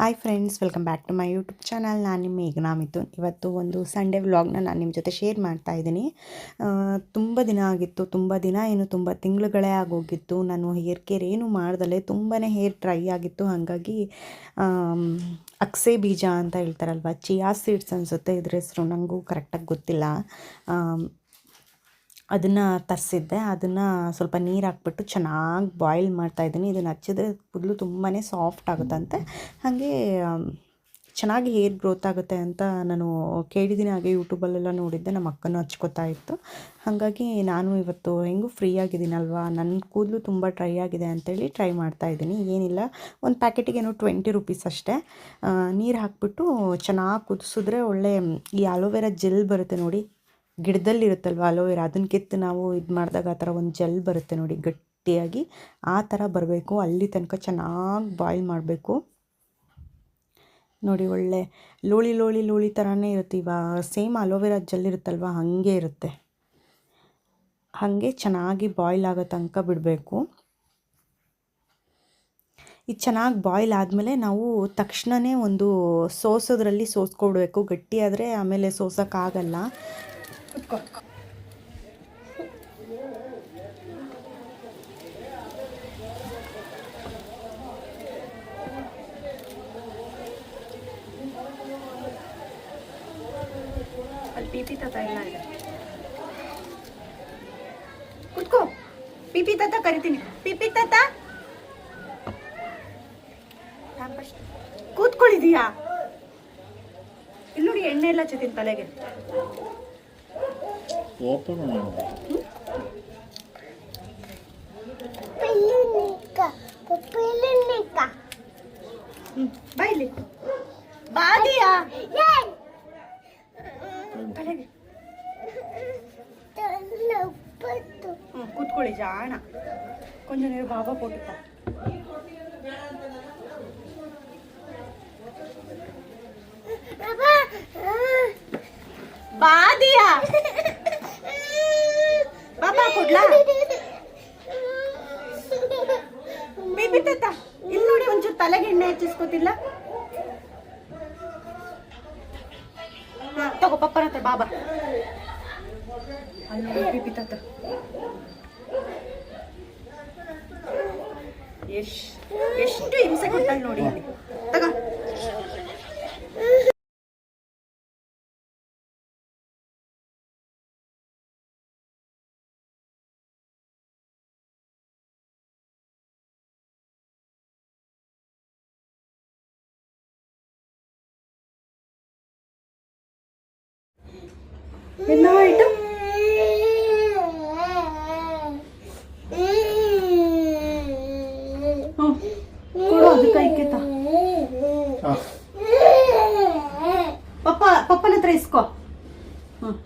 Hi friends welcome back to my YouTube channel ನಾನು ನಿಮ್ಮ ಮಿಥುನ್. ಇವತ್ತು ಒಂದು ಸಂಡೇ ವ್ಲಾಗ್ನ ನಾನು ನಿಮ್ಮ ಜೊತೆ ಶೇರ್ ಮಾಡ್ತಾ ಇದ್ದೀನಿ. ತುಂಬ ದಿನ ಆಗಿತ್ತು, ತುಂಬ ದಿನ ಏನು, ತುಂಬ ತಿಂಗಳುಗಳೇ ಆಗೋಗಿತ್ತು. ನಾನು ಹೇರ್ ಕೇರ್ ಏನು ಮಾಡ್ದಲೆ ತುಂಬಾ ಹೇರ್ ಡ್ರೈ ಆಗಿತ್ತು. ಹಾಗಾಗಿ ಅಕ್ಸೆ ಬೀಜ ಅಂತ ಹೇಳ್ತಾರಲ್ವ, ಚಿಯಾ ಸೀಡ್ಸ್ ಅನಿಸುತ್ತೆ ಇದ್ರ ಹೆಸರು. ನನಗೂ ಕರೆಕ್ಟಾಗಿ ಗೊತ್ತಿಲ್ಲ. ಅದನ್ನು ತರಿಸಿದ್ದೆ. ಅದನ್ನು ಸ್ವಲ್ಪ ನೀರು ಹಾಕ್ಬಿಟ್ಟು ಚೆನ್ನಾಗಿ ಬಾಯ್ಲ್ ಮಾಡ್ತಾಯಿದ್ದೀನಿ ಇದನ್ನು ಹಚ್ಚಿದ್ರೆ ಕೂದಲು ತುಂಬಾ ಸಾಫ್ಟ್ ಆಗುತ್ತಂತೆ. ಹಾಗೆ ಚೆನ್ನಾಗಿ ಹೇರ್ ಗ್ರೋತ್ ಆಗುತ್ತೆ ಅಂತ ನಾನು ಕೇಳಿದ್ದೀನಿ. ಹಾಗೆ ಯೂಟ್ಯೂಬಲ್ಲೆಲ್ಲ ನೋಡಿದ್ದೆ. ನಮ್ಮ ಅಕ್ಕನೂ ಹಚ್ಕೋತಾ ಇತ್ತು. ಹಾಗಾಗಿ ನಾನು ಇವತ್ತು ಹೆಂಗೂ ಫ್ರೀ ಆಗಿದ್ದೀನಲ್ವಾ? ನನ್ನ ಕೂದಲು ತುಂಬ ಡ್ರೈ ಆಗಿದೆ ಅಂತೇಳಿ ಟ್ರೈ ಮಾಡ್ತಾ ಇದ್ದೀನಿ. ಏನಿಲ್ಲ, ಒಂದು ಪ್ಯಾಕೆಟಿಗೇನು ಟ್ವೆಂಟಿ ರುಪೀಸ್ ಅಷ್ಟೇ. ನೀರು ಹಾಕ್ಬಿಟ್ಟು ಚೆನ್ನಾಗಿ ಕುದಿಸಿದ್ರೆ ಒಳ್ಳೆ, ಈ ಅಲೋವೆರಾ ಜೆಲ್ ಬರುತ್ತೆ ನೋಡಿ ಗಿಡದಲ್ಲಿ ಇರುತ್ತಲ್ವ ಅಲೋವೆರಾ ಅದನ್ನ ಕಿತ್ತು ನಾವು ಇದು ಮಾಡಿದಾಗ ಆ ಥರ ಒಂದು ಜೆಲ್ ಬರುತ್ತೆ ನೋಡಿ ಗಟ್ಟಿಯಾಗಿ. ಆ ಥರ ಬರಬೇಕು, ಅಲ್ಲಿ ತನಕ ಚೆನ್ನಾಗಿ ಬಾಯ್ಲ್ ಮಾಡಬೇಕು. ನೋಡಿ ಒಳ್ಳೆ ಲೋಳಿ ಲೋಳಿ ಲೋಳಿ ಥರನೇ ಇರುತ್ತೆ ಇವಾಗ ಸೇಮ್ ಅಲೋವೆರಾ ಜೆಲ್ ಇರುತ್ತಲ್ವ, ಹಾಗೆ ಇರುತ್ತೆ. ಹಾಗೆ ಚೆನ್ನಾಗಿ ಬಾಯ್ಲ್ ಆಗೋ ತನಕ ಬಿಡಬೇಕು. ಇದು ಚೆನ್ನಾಗಿ ಬಾಯ್ಲ್ ಆದಮೇಲೆ ನಾವು ತಕ್ಷಣವೇ ಒಂದು ಸೋಸೋದ್ರಲ್ಲಿ ಸೋಸ್ಕೊಡ್ಬೇಕು. ಗಟ್ಟಿಯಾದರೆ ಆಮೇಲೆ ಸೋಸೋಕ್ಕಾಗಲ್ಲ ಅಲ್ಲಿ ಪಿಪಿ ತಾತ ಇಲ್ಲ ಇದೆ ಕುತ್ಕೋ. ಪಿಪಿ ತಾತ ಕರಿತೀನಿ. ಪಿಪಿ ತಾತ. ಕೂತ್ಕೊಳ್ಳಿದೀಯಾ? ಇಲ್ಲಿ ನೋಡಿ ಎಣ್ಣೆ ಎಲ್ಲ ಹಚ್ಚತೀನಿ ತಲೆಗೆ. ಓಪನ್ ಮಾಡು ಬೈಲಿ ಬಾದಿಯಾ ಕೂತ್ಕೊಳ್ಳಿ ಜಾಣ ಕೊಂಚ ನೀರು ಬಾಬಾ ಕೊಟ್ಟಿದ್ದ ಹಚ್ಚಿಸ್ಕೋತಿಲ್ಲ? ತಗೋ ಪಪ್ಪನ ಹತ್ರ ಬಾಬಾ ಬೇಬಿ ತಾತ ಎಷ್ಟು ಹಿಂಸೆ ಕೊಡ್ತಾಳೆ ನೋಡಿ എന്നായിട്ട് ಕೊಡು ಅದು ಕೈಗೆ ತಾ ಪಪ್ಪ ಪಪ್ಪನ ಹತ್ರ ಇಸ್ಕೋ ಹ್ಮ್.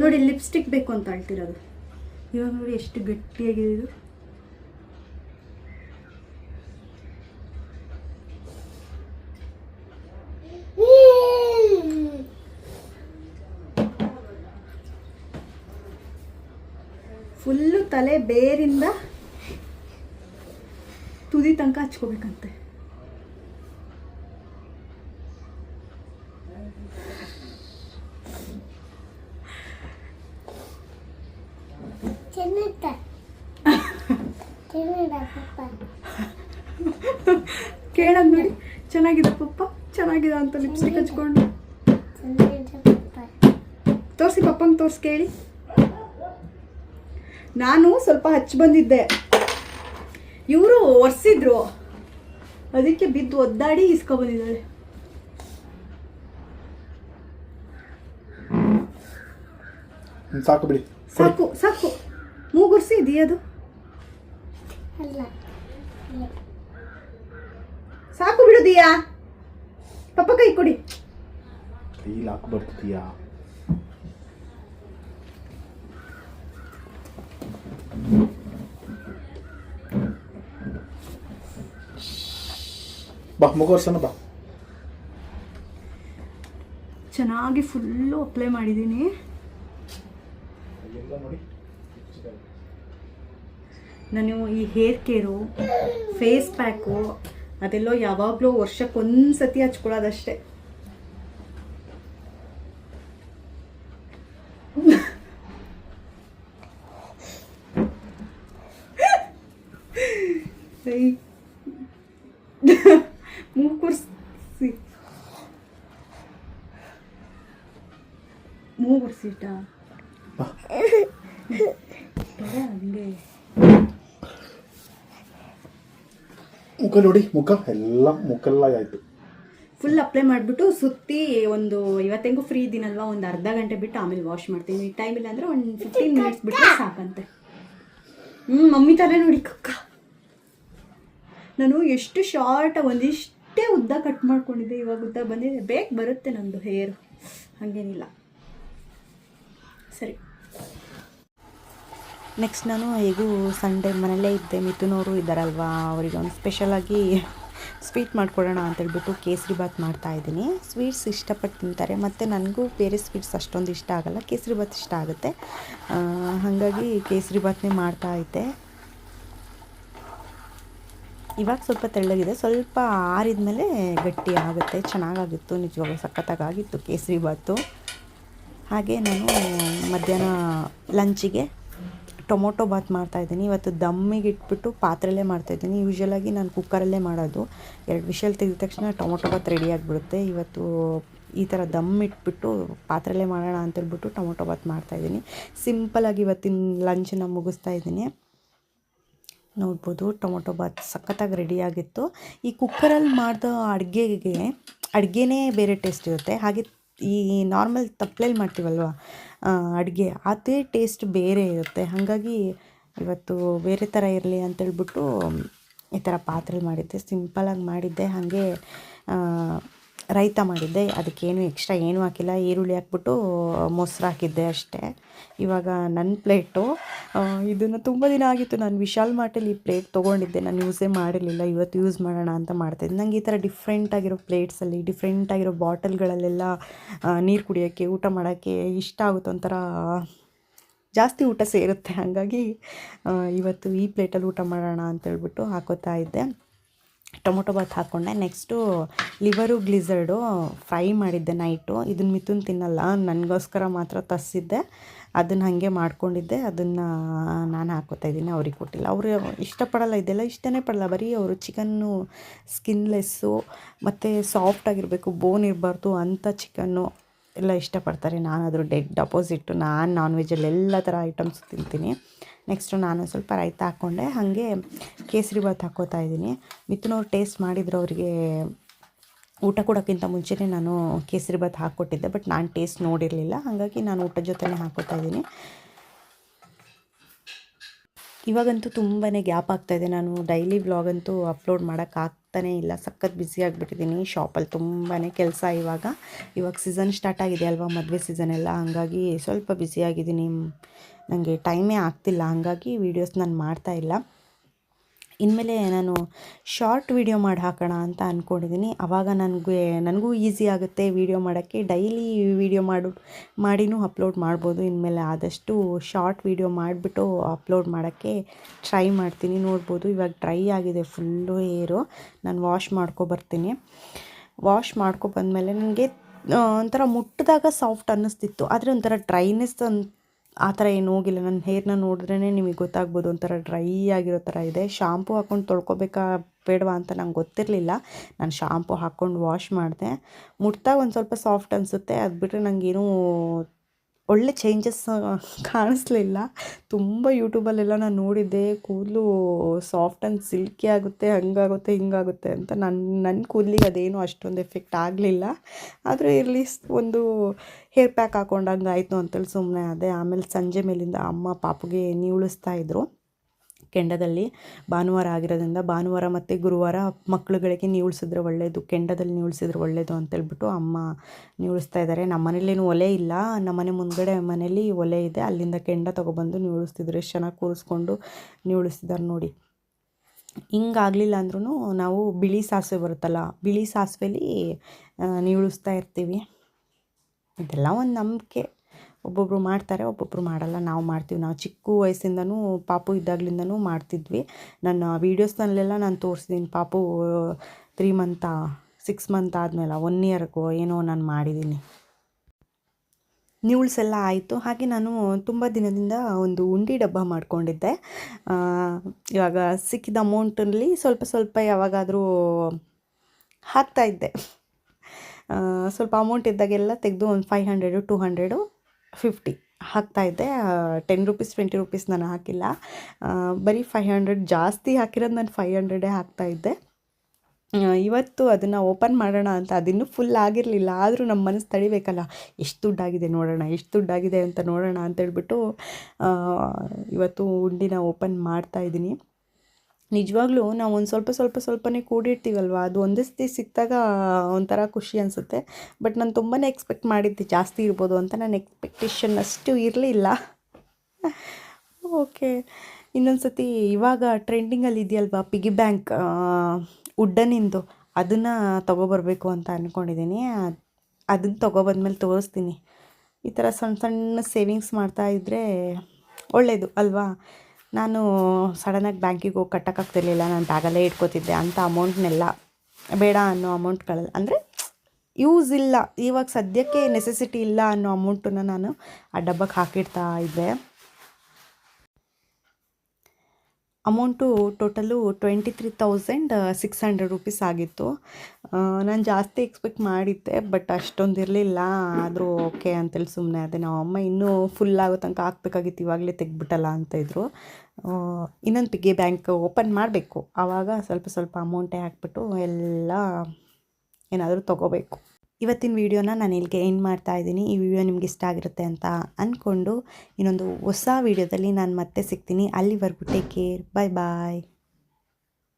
ನೋಡಿ ಲಿಪ್ಸ್ಟಿಕ್ ಬೇಕು ಅಂತ ಹೇಳ್ತಿರೋದು ಇವಾಗ ನೋಡಿ ಎಷ್ಟು ಗಟ್ಟಿಯಾಗಿದೆ ಇದು ತಲೆ ಬೇರಿಂದ ತುದಿ ತನಕ ಹಚ್ಕೋಬೇಕಂತೆ. ಕೇಳೋದು ನೋಡಿ. ಚೆನ್ನಾಗಿದೆ ಪಪ್ಪ? ಚೆನ್ನಾಗಿದೆ ಅಂತ ಲಿಪ್ಸ್ಟಿಕ್ ಹಚ್ಕೊಂಡು. ತೋರಿಸಿ ಪಪ್ಪಂಗೆ ತೋರಿಸಿ ಕೇಳಿ. ನಾನು ಸ್ವಲ್ಪ ಹಚ್ಚಿ ಬಂದಿದ್ದೆ. ಇವರು ಒರೆಸಿದ್ರು. ಅದಕ್ಕೆ ಬಿದ್ದು ಒದ್ದಾಡಿ ಇಸ್ಕೊಬಂದಿದ್ದಾಳೆ ಸಾಕು ಬಿಡಿ. ಸಾಕು ಸಾಕು. ಮೂಗುರ್ಸಿ ಇದೆಯದು ಸಾಕು ಬಿಡು ದಿಯಾ. ಪಪ್ಪ ಕೈ ಕೊಡಿ. ಕೈಲಿ ಹಾಕಿ ಬಾ ಮುಗೋರ್ಸನ ಬಾ. ಚೆನ್ನಾಗಿ ಫುಲ್ಲು ಅಪ್ಲೈ ಮಾಡಿದ್ದೀನಿ ನಾನು ಈ ಹೇರ್ ಕೇರು ಫೇಸ್ ಪ್ಯಾಕು ಅದೆಲ್ಲೋ ಯಾವಾಗಲೂ ವರ್ಷಕ್ಕೊಂದ್ಸತಿ ಹಚ್ಕೊಳ್ಳೋದಷ್ಟೇ. ಮೂಗು ಕುರ್ಸಿ ಮೂಗು ಕುರ್ಸಿಟ ಬಾ ಹಂಗೆ ಮುಖ ನೋಡಿ ಮುಖ. ಎಲ್ಲ ಮುಖೆಲ್ಲ ಆಯಿತು. ಫುಲ್ ಅಪ್ಲೈ ಮಾಡಿಬಿಟ್ಟು ಸುತ್ತಿ ಒಂದು ಇವತ್ತೆಂಗೂ ಫ್ರೀ ಇದೀನಲ್ವ ಒಂದು ಅರ್ಧ ಗಂಟೆ ಬಿಟ್ಟು ಆಮೇಲೆ ವಾಶ್ ಮಾಡ್ತೀನಿ. ಟೈಮ್ ಇಲ್ಲ ಅಂದರೆ ಒಂದು ಫಿಫ್ಟೀನ್ ಮಿನಿಟ್ಸ್ ಬಿಟ್ಟರೆ ಸಾಕಂತೆ. ಹ್ಞೂ ಮಮ್ಮಿ ಥರ ನೋಡಿ ಕಕ್ಕ. ನಾನು ಎಷ್ಟು ಶಾರ್ಟ್ ಒಂದಿಷ್ಟೇ ಉದ್ದ ಕಟ್ ಮಾಡ್ಕೊಂಡಿದ್ದೆ ಇವಾಗ ಉದ್ದ ಬಂದಿದೆ. ಬೇಗ ಬರುತ್ತೆ ನಂದು ಹೇರ್ ಹಾಗೇನಿಲ್ಲ. ಸರಿ. ನೆಕ್ಸ್ಟ್ ನಾನು ಹೇಗೂ ಸಂಡೇ ಮನೆಯಲ್ಲೇ ಇದ್ದೆ. ಮಿಥುನವರು ಇದ್ದಾರಲ್ವಾ? ಅವರಿಗೆ ಒಂದು ಸ್ಪೆಷಲಾಗಿ ಸ್ವೀಟ್ ಮಾಡ್ಕೊಡೋಣ ಅಂತೇಳ್ಬಿಟ್ಟು ಕೇಸರಿ ಬಾತ್ ಮಾಡ್ತಾ ಇದ್ದೀನಿ. ಸ್ವೀಟ್ಸ್ ಇಷ್ಟಪಟ್ಟು ತಿಂತಾರೆ. ಮತ್ತು ನನಗೂ ಬೇರೆ ಸ್ವೀಟ್ಸ್ ಅಷ್ಟೊಂದು ಇಷ್ಟ ಆಗಲ್ಲ. ಕೇಸರಿ ಬಾತ್ ಇಷ್ಟ ಆಗುತ್ತೆ. ಹಾಗಾಗಿ ಕೇಸರಿ ಬಾತ್ನೇ ಮಾಡ್ತಾ ಇದ್ದೆ. ಇವಾಗ ಸ್ವಲ್ಪ ತೆಳ್ಳಗಿದೆ. ಸ್ವಲ್ಪ ಆರಿದ ಮೇಲೆ ಗಟ್ಟಿ ಆಗುತ್ತೆ. ಚೆನ್ನಾಗಾಗಿತ್ತು. ನಿಜವಾಗ ಸಖತ್ತಾಗಿತ್ತು ಕೇಸರಿ ಬಾತು. ಹಾಗೆ ನಾನು ಮಧ್ಯಾಹ್ನ ಲಂಚಿಗೆ ಟೊಮೊಟೊ ಬಾತ್ ಮಾಡ್ತಾಯಿದ್ದೀನಿ ಇವತ್ತು ದಮ್ಮಿಗೆ ಇಟ್ಬಿಟ್ಟು ಪಾತ್ರೆಯಲ್ಲೇ ಮಾಡ್ತಾಯಿದ್ದೀನಿ ಯೂಶ್ವಲಾಗಿ ನಾನು ಕುಕ್ಕರಲ್ಲೇ ಮಾಡೋದು. ಎರಡು ವಿಷಲ್ ತೆಗೆದ ತಕ್ಷಣ ಟೊಮೊಟೊ ಬಾತ್ ರೆಡಿ ಆಗಿಬಿಡುತ್ತೆ. ಇವತ್ತು ಈ ಥರ ದಮ್ ಇಟ್ಬಿಟ್ಟು ಪಾತ್ರೆಯಲ್ಲೇ ಮಾಡೋಣ ಅಂತೇಳ್ಬಿಟ್ಟು ಟೊಮೊಟೊ ಬಾತ್ ಮಾಡ್ತಾಯಿದ್ದೀನಿ ಸಿಂಪಲಾಗಿ ಇವತ್ತಿನ ಲಂಚನ್ನ ಮುಗಿಸ್ತಾ ಇದ್ದೀನಿ. ನೋಡ್ಬೋದು. ಟೊಮೊಟೊ ಬಾತ್ ಸಖತ್ತಾಗಿ ರೆಡಿಯಾಗಿತ್ತು. ಈ ಕುಕ್ಕರಲ್ಲಿ ಮಾಡಿದ ಅಡುಗೆಗೆ, ಅಡುಗೆನೇ ಬೇರೆ ಟೇಸ್ಟ್ ಇರುತ್ತೆ. ಹಾಗೆ ಈ ನಾರ್ಮಲ್ ತಪ್ಪಲೆಯಲ್ಲಿ ಮಾಡ್ತೀವಲ್ವ ಅಡುಗೆ, ಅದೇ ಟೇಸ್ಟ್ ಬೇರೆ ಇರುತ್ತೆ. ಹಾಗಾಗಿ ಇವತ್ತು ಬೇರೆ ಥರ ಇರಲಿ ಅಂತೇಳ್ಬಿಟ್ಟು ಈ ಥರ ಪಾತ್ರೆಲಿ ಮಾಡಿದ್ದೆ. ಸಿಂಪಲಾಗಿ ಮಾಡಿದ್ದೆ. ಹಾಗೆ ರೈತ ಮಾಡಿದ್ದೆ, ಅದಕ್ಕೇನು ಎಕ್ಸ್ಟ್ರಾ ಏನೂ ಹಾಕಿಲ್ಲ. ಈರುಳ್ಳಿ ಹಾಕ್ಬಿಟ್ಟು ಮೊಸರು ಹಾಕಿದ್ದೆ ಅಷ್ಟೇ. ಇವಾಗ ನನ್ನ ಪ್ಲೇಟು ಇದನ್ನು ತುಂಬ ದಿನ ಆಗಿತ್ತು. ನಾನು ವಿಶಾಲ್ ಮಾರ್ಟಲ್ಲಿ ಈ ಪ್ಲೇಟ್ ತೊಗೊಂಡಿದ್ದೆ. ನಾನು ಯೂಸೇ ಮಾಡಿರಲಿಲ್ಲ. ಇವತ್ತು ಯೂಸ್ ಮಾಡೋಣ ಅಂತ ಮಾಡ್ತಾಯಿದ್ದೆ ನಂಗೆ ಈ ಥರ ಡಿಫ್ರೆಂಟಾಗಿರೋ ಪ್ಲೇಟ್ಸಲ್ಲಿ ಡಿಫ್ರೆಂಟಾಗಿರೋ ಬಾಟಲ್ಗಳಲ್ಲೆಲ್ಲ ನೀರು ಕುಡಿಯೋಕ್ಕೆ, ಊಟ ಮಾಡೋಕ್ಕೆ ಇಷ್ಟ ಆಗುತ್ತೆ ಒಂಥರ ಜಾಸ್ತಿ ಊಟ ಸೇರುತ್ತೆ. ಹಾಗಾಗಿ ಇವತ್ತು ಈ ಪ್ಲೇಟಲ್ಲಿ ಊಟ ಮಾಡೋಣ ಅಂತೇಳ್ಬಿಟ್ಟು ಹಾಕೋತಾ ಇದ್ದೆ. ಟೊಮೊಟೊ ಬಾತ್ ಹಾಕ್ಕೊಂಡೆ ನೆಕ್ಸ್ಟು ಲಿವರು ಗ್ಲಿಝರ್ಡು ಫ್ರೈ ಮಾಡಿದ್ದೆ ನೈಟು ಇದನ್ನ ಮಿಥುನ್ ತಿನ್ನಲ್ಲ, ನನಗೋಸ್ಕರ ಮಾತ್ರ ತರಿಸಿದ್ದೆ. ಅದನ್ನು ಹಾಗೆ ಮಾಡ್ಕೊಂಡಿದ್ದೆ. ಅದನ್ನು ನಾನು ಹಾಕೋತಾ ಇದ್ದೀನಿ, ಅವ್ರಿಗೆ ಕೊಟ್ಟಿಲ್ಲ. ಅವರು ಇಷ್ಟಪಡಲ್ಲ, ಇದೆಲ್ಲ ಇಷ್ಟನೇ ಪಡಲ್ಲ. ಬರೀ ಅವರು ಚಿಕನ್ನು ಸ್ಕಿನ್ಲೆಸ್ಸು ಮತ್ತು ಸಾಫ್ಟ್ ಆಗಿರಬೇಕು ಬೋನ್ ಇರಬಾರ್ದು ಅಂಥ ಚಿಕನ್ನು ಎಲ್ಲ ಇಷ್ಟಪಡ್ತಾರೆ. ನಾನು ಅದ್ರ ಡೆಡ್ ಅಪೋಸಿಟ್ಟು ನಾನು ನಾನ್ ವೆಜ್ಜಲ್ಲಿ ಎಲ್ಲ ಥರ ಐಟಮ್ಸ್ ತಿಂತೀನಿ. ನೆಕ್ಸ್ಟು ನಾನು ಸ್ವಲ್ಪ ರೈತ ಹಾಕ್ಕೊಂಡೆ. ಹಾಗೆ ಕೇಸರಿ ಬಾತ್ ಹಾಕ್ಕೋತಾ ಇದ್ದೀನಿ. ಮಿಥುನವ್ರು ಟೇಸ್ಟ್ ಮಾಡಿದ್ರು, ಅವರಿಗೆ ಊಟ ಕೊಡೋಕ್ಕಿಂತ ಮುಂಚೆನೇ ನಾನು ಕೇಸರಿ ಬಾತ್ ಹಾಕ್ಕೊಟ್ಟಿದ್ದೆ, ಬಟ್ ನಾನು ಟೇಸ್ಟ್ ನೋಡಿರಲಿಲ್ಲ. ಹಾಗಾಗಿ ನಾನು ಊಟದ ಜೊತೆನೇ ಹಾಕ್ಕೋತಾ ಇದ್ದೀನಿ. ಇವಾಗಂತೂ ತುಂಬಾ ಗ್ಯಾಪ್ ಆಗ್ತಾಯಿದೆ ನಾನು ಡೈಲಿ ವ್ಲಾಗಂತೂ ಅಪ್ಲೋಡ್ ಮಾಡೋಕ್ಕಾಗ್ತಾನೆ ಇಲ್ಲ. ಸಖತ್ ಬ್ಯುಸಿ ಆಗಿಬಿಟ್ಟಿದ್ದೀನಿ. ಶಾಪಲ್ಲಿ ತುಂಬಾ ಕೆಲಸ ಇವಾಗ. ಇವಾಗ ಸೀಸನ್ ಸ್ಟಾರ್ಟ್ ಆಗಿದೆ ಅಲ್ವಾ ಮದುವೆ ಸೀಸನ್ ಎಲ್ಲ. ಹಾಗಾಗಿ ಸ್ವಲ್ಪ ಬ್ಯುಸಿಯಾಗಿದ್ದೀನಿ ನನಗೆ ಟೈಮೇ ಆಗ್ತಿಲ್ಲ, ಹಾಗಾಗಿ ವೀಡಿಯೋಸ್ ನಾನು ಮಾಡ್ತಾ ಇಲ್ಲ. ಇನ್ಮೇಲೆ ನಾನು ಶಾರ್ಟ್ ವೀಡಿಯೋ ಮಾಡಿ ಹಾಕೋಣ ಅಂತ ಅಂದ್ಕೊಂಡಿದ್ದೀನಿ ಆವಾಗ ನನಗೆ, ನನಗೂ ಈಸಿ ಆಗುತ್ತೆ ವೀಡಿಯೋ ಮಾಡೋಕ್ಕೆ. ಡೈಲಿ ವೀಡಿಯೋ ಮಾಡು, ಮಾಡಿನೂ ಅಪ್ಲೋಡ್ ಮಾಡ್ಬೋದು. ಇನ್ಮೇಲೆ ಆದಷ್ಟು ಶಾರ್ಟ್ ವೀಡಿಯೋ ಮಾಡಿಬಿಟ್ಟು ಅಪ್ಲೋಡ್ ಮಾಡೋಕ್ಕೆ ಟ್ರೈ ಮಾಡ್ತೀನಿ, ನೋಡ್ಬೋದು. ಇವಾಗ ಡ್ರೈ ಆಗಿದೆ ಫುಲ್ಲು ಏರು ನಾನು ವಾಶ್ ಮಾಡ್ಕೊಬರ್ತೀನಿ ವಾಶ್ ಮಾಡ್ಕೊ ಬಂದಮೇಲೆ ನನಗೆ ಒಂಥರ ಮುಟ್ಟಿದಾಗ ಸಾಫ್ಟ್ ಅನ್ನಿಸ್ತಿತ್ತು. ಆದರೆ ಒಂಥರ ಡ್ರೈನೆಸ್ ಅಂತ ಆ ಥರ ಏನು ಹೋಗಿಲ್ಲ. ನನ್ನ ಹೇರ್ನ ನೋಡಿದ್ರೇ ನಿಮಗೆ ಗೊತ್ತಾಗ್ಬೋದು ಒಂಥರ ಡ್ರೈ ಆಗಿರೋ ಥರ ಇದೆ. ಶಾಂಪು ಹಾಕ್ಕೊಂಡು ತೊಳ್ಕೊಬೇಕಾ ಬೇಡವಾ ಅಂತ ನಂಗೆ ಗೊತ್ತಿರಲಿಲ್ಲ. ನಾನು ಶಾಂಪು ಹಾಕ್ಕೊಂಡು ವಾಶ್ ಮಾಡಿದೆ. ಮುಟ್ದಾಗ ಒಂದು ಸ್ವಲ್ಪ ಸಾಫ್ಟ್ ಅನಿಸುತ್ತೆ. ಅದು ಬಿಟ್ಟರೆ ನನಗೇನು ಒಳ್ಳೆ ಚೇಂಜಸ್ ಕಾಣಿಸ್ಲಿಲ್ಲ. ತುಂಬ ಯೂಟ್ಯೂಬಲ್ಲೆಲ್ಲ ನಾನು ನೋಡಿದ್ದೆ, ಕೂದಲು ಸಾಫ್ಟ್ ಆ್ಯಂಡ್ ಸಿಲ್ಕಿ ಆಗುತ್ತೆ, ಹಂಗಾಗುತ್ತೆ, ಹಿಂಗಾಗುತ್ತೆ ಅಂತ. ನನ್ನ ನನ್ನ ಕೂದಲಿಗೆ ಅದೇನು ಅಷ್ಟೊಂದು ಎಫೆಕ್ಟ್ ಆಗಲಿಲ್ಲ. ಆದರೆ ಇರಲಿ ಒಂದು ಹೇರ್ ಪ್ಯಾಕ್ ಹಾಕೊಂಡಂಗೆ ಆಯಿತು ಅಂತೇಳಿ ಸುಮ್ಮನೆ ಅದೇ ಆಮೇಲೆ ಸಂಜೆ ಮೇಲಿಂದ ಅಮ್ಮ, ಪಾಪುಗೆ ನೀವುಳಿಸ್ತಾ ಇದ್ರು. ಕೆಂಡದಲ್ಲಿ ಭಾನುವಾರ ಆಗಿರೋದ್ರಿಂದ ಭಾನುವಾರ ಮತ್ತು ಗುರುವಾರ ಮಕ್ಕಳುಗಳಿಗೆ ನೀವುಳಿಸಿದ್ರೆ ಒಳ್ಳೆಯದು ಕೆಂಡದಲ್ಲಿ ನೀವುಳಿಸಿದ್ರೆ ಒಳ್ಳೆಯದು ಅಂತೇಳ್ಬಿಟ್ಟು ಅಮ್ಮ ನೀವುಳಿಸ್ತಾ ಇದ್ದಾರೆ ನಮ್ಮ ಮನೇಲೇನು ಒಲೆ ಇಲ್ಲ. ನಮ್ಮ ಮನೆ ಮುಂದ್ಗಡೆ ಮನೇಲಿ ಒಲೆ ಇದೆ. ಅಲ್ಲಿಂದ ಕೆಂಡ ತೊಗೊಬಂದು ನೀವುಳಿಸ್ತಿದ್ರು. ಎಷ್ಟು ಚೆನ್ನಾಗಿ ಕೂರಿಸ್ಕೊಂಡು ನೀವುಳಿಸ್ತಿದ್ದಾರೆ ನೋಡಿ. ಹಿಂಗಾಗಲಿಲ್ಲ ಅಂದ್ರೂ ನಾವು ಬಿಳಿ ಸಾಸಿವೆ ಬರುತ್ತಲ್ಲ, ಬಿಳಿ ಸಾಸಿವೆಲಿ ನೀವುಳಿಸ್ತಾ ಇರ್ತೀವಿ. ಇದೆಲ್ಲ ಒಂದು ನಂಬಿಕೆ. ಒಬ್ಬೊಬ್ಬರು ಮಾಡ್ತಾರೆ ಒಬ್ಬೊಬ್ಬರು ಮಾಡಲ್ಲ. ನಾವು ಮಾಡ್ತೀವಿ. ನಾವು ಚಿಕ್ಕ ವಯಸ್ಸಿಂದನೂ, ಪಾಪು ಇದ್ದಾಗ್ಲಿಂದನೂ ಮಾಡ್ತಿದ್ವಿ. ನನ್ನ ವೀಡಿಯೋಸ್ನಲ್ಲೆಲ್ಲ ನಾನು ತೋರಿಸಿದ್ದೀನಿ ಪಾಪು ತ್ರೀ ಮಂತಾ ಸಿಕ್ಸ್ ಮಂತ್ ಆದಮೇಲೆ ಒನ್ ಇಯರ್ಗೋ ಏನೋ ನಾನು ಮಾಡಿದ್ದೀನಿ ನ್ಯೂಲ್ಸ್ ಎಲ್ಲ ಆಯಿತು. ಹಾಗೆ ನಾನು ತುಂಬ ದಿನದಿಂದ ಒಂದು ಉಂಡಿ ಡಬ್ಬ ಮಾಡಿಕೊಂಡಿದ್ದೆ. ಇವಾಗ ಸಿಕ್ಕಿದ ಅಮೌಂಟಲ್ಲಿ ಸ್ವಲ್ಪ ಸ್ವಲ್ಪ ಯಾವಾಗಾದರೂ ಹಾಕ್ತಾಯಿದ್ದೆ ಸ್ವಲ್ಪ ಅಮೌಂಟ್ ಇದ್ದಾಗೆಲ್ಲ ತೆಗೆದು ಒಂದು five hundred two hundred fifty ಹಾಕ್ತಾಯಿದ್ದೆ ten rupees twenty rupees ನಾನು ಹಾಕಿಲ್ಲ. ಬರೀ ಫೈವ್ ಹಂಡ್ರೆಡ್ ಜಾಸ್ತಿ ಹಾಕಿರೋದು ನಾನು ಫೈವ್ ಹಂಡ್ರೆಡೇ ಹಾಕ್ತಾಯಿದ್ದೆ ಇವತ್ತು ಅದನ್ನು ಓಪನ್ ಮಾಡೋಣ ಅಂತ ಅದಿನ್ನೂ ಫುಲ್ ಆಗಿರಲಿಲ್ಲ. ಆದರೂ ನಮ್ಮ ಮನಸ್ಸು ತಡಿಬೇಕಲ್ಲ. ಎಷ್ಟು ದುಡ್ಡಾಗಿದೆ ನೋಡೋಣ, ಎಷ್ಟು ದುಡ್ಡಾಗಿದೆ ಅಂತ ನೋಡೋಣ ಅಂತೇಳ್ಬಿಟ್ಟು ಇವತ್ತು ಉಂಡಿನ ಓಪನ್ ಮಾಡ್ತಾ ಇದ್ದೀನಿ. ನಿಜವಾಗ್ಲೂ ನಾವು ಒಂದು ಸ್ವಲ್ಪ ಸ್ವಲ್ಪ ಸ್ವಲ್ಪನೇ ಕೂಡಿರ್ತೀವಲ್ವ? ಅದು ಒಂದೇ ಸತಿ ಸಿಕ್ಕಿದಾಗ ಒಂಥರ ಖುಷಿ ಅನಿಸುತ್ತೆ. ಬಟ್ ನಾನು ತುಂಬಾ ಎಕ್ಸ್ಪೆಕ್ಟ್ ಮಾಡಿದ್ದೆ ಜಾಸ್ತಿ ಇರ್ಬೋದು ಅಂತ. ನನ್ನ ಎಕ್ಸ್ಪೆಕ್ಟೇಷನ್ ಅಷ್ಟು ಇರಲಿಲ್ಲ. ಓಕೆ ಇನ್ನೊಂದು ಸತಿ ಇವಾಗ ಟ್ರೆಂಡಿಂಗಲ್ಲಿ ಇದೆಯಲ್ವಾ? ಪಿಗಿ ಬ್ಯಾಂಕ್ ವುಡ್ಡನಿಂದು ಅದನ್ನು ತೊಗೊಬರ್ಬೇಕು ಅಂತ ಅಂದ್ಕೊಂಡಿದ್ದೀನಿ ಅದನ್ನು ತೊಗೊಬಂದ್ಮೇಲೆ ತೋರಿಸ್ತೀನಿ. ಈ ಥರ ಸಣ್ಣ ಸಣ್ಣ ಸೇವಿಂಗ್ಸ್ ಮಾಡ್ತಾ ಇದ್ದರೆ ಒಳ್ಳೆಯದು ಅಲ್ವಾ? ನಾನು ಸಡನ್ನಾಗಿ ಬ್ಯಾಂಕಿಗೆ ಹೋಗಿ ಕಟ್ಟೋಕ್ಕಾಗ್ತಿರ್ಲಿಲ್ಲ ನಾನು ಬ್ಯಾಗಲ್ಲೇ ಇಟ್ಕೋತಿದ್ದೆ. ಅಂಥ ಅಮೌಂಟ್ನೆಲ್ಲ ಬೇಡ ಅನ್ನೋ ಅಮೌಂಟ್ಗಳಲ್ಲಿ ಅಂದರೆ ಯೂಸ್ ಇಲ್ಲ. ಇವಾಗ ಸದ್ಯಕ್ಕೆ ನೆಸೆಸಿಟಿ ಇಲ್ಲ ಅನ್ನೋ ಅಮೌಂಟನ್ನು ನಾನು ಆ ಡಬ್ಬಕ್ಕೆ ಹಾಕಿಡ್ತಾ ಇದ್ದೆ. Amount total twenty three thousand six hundred rupees ಆಗಿತ್ತು ನಾನು ಜಾಸ್ತಿ ಎಕ್ಸ್ಪೆಕ್ಟ್ ಮಾಡಿದ್ದೆ ಬಟ್ ಅಷ್ಟೊಂದು ಇರಲಿಲ್ಲ. ಆದರೂ ಓಕೆ ಅಂತೇಳಿ ಸುಮ್ಮನೆ ಅದೇ. ನಾವು ಅಮ್ಮ ಇನ್ನೂ ಫುಲ್ ಆಗೋ ತನಕ ಹಾಕ್ಬೇಕಾಗಿತ್ತು, ಇವಾಗಲೇ ತೆಗ್ಬಿಟ್ಟಲ್ಲ ಅಂತ ಇದ್ದರು ಇನ್ನೊಂದು ಪಿಗ್ಗಿ ಬ್ಯಾಂಕ್ ಓಪನ್ ಮಾಡಬೇಕು. ಆವಾಗ ಸ್ವಲ್ಪ ಸ್ವಲ್ಪ ಅಮೌಂಟೇ ಹಾಕ್ಬಿಟ್ಟು ಎಲ್ಲ ಏನಾದರೂ ತೊಗೋಬೇಕು. ಇವತ್ತಿನ ವೀಡಿಯೋನ ನಾನು ಇಲ್ಲಿಗೆ ಎಂಡ್ ಮಾಡ್ತಾ ಇದ್ದೀನಿ. ಈ ವಿಡಿಯೋ ನಿಮ್ಗೆ ಇಷ್ಟ ಆಗಿರುತ್ತೆ ಅಂತ ಅಂದ್ಕೊಂಡು ಇನ್ನೊಂದು ಹೊಸ ವೀಡಿಯೋದಲ್ಲಿ ನಾನು ಮತ್ತೆ ಸಿಗ್ತೀನಿ. ಅಲ್ಲಿವರೆಗೂ ಟೇಕ್ ಕೇರ್ ಬಾಯ್ ಬಾಯ್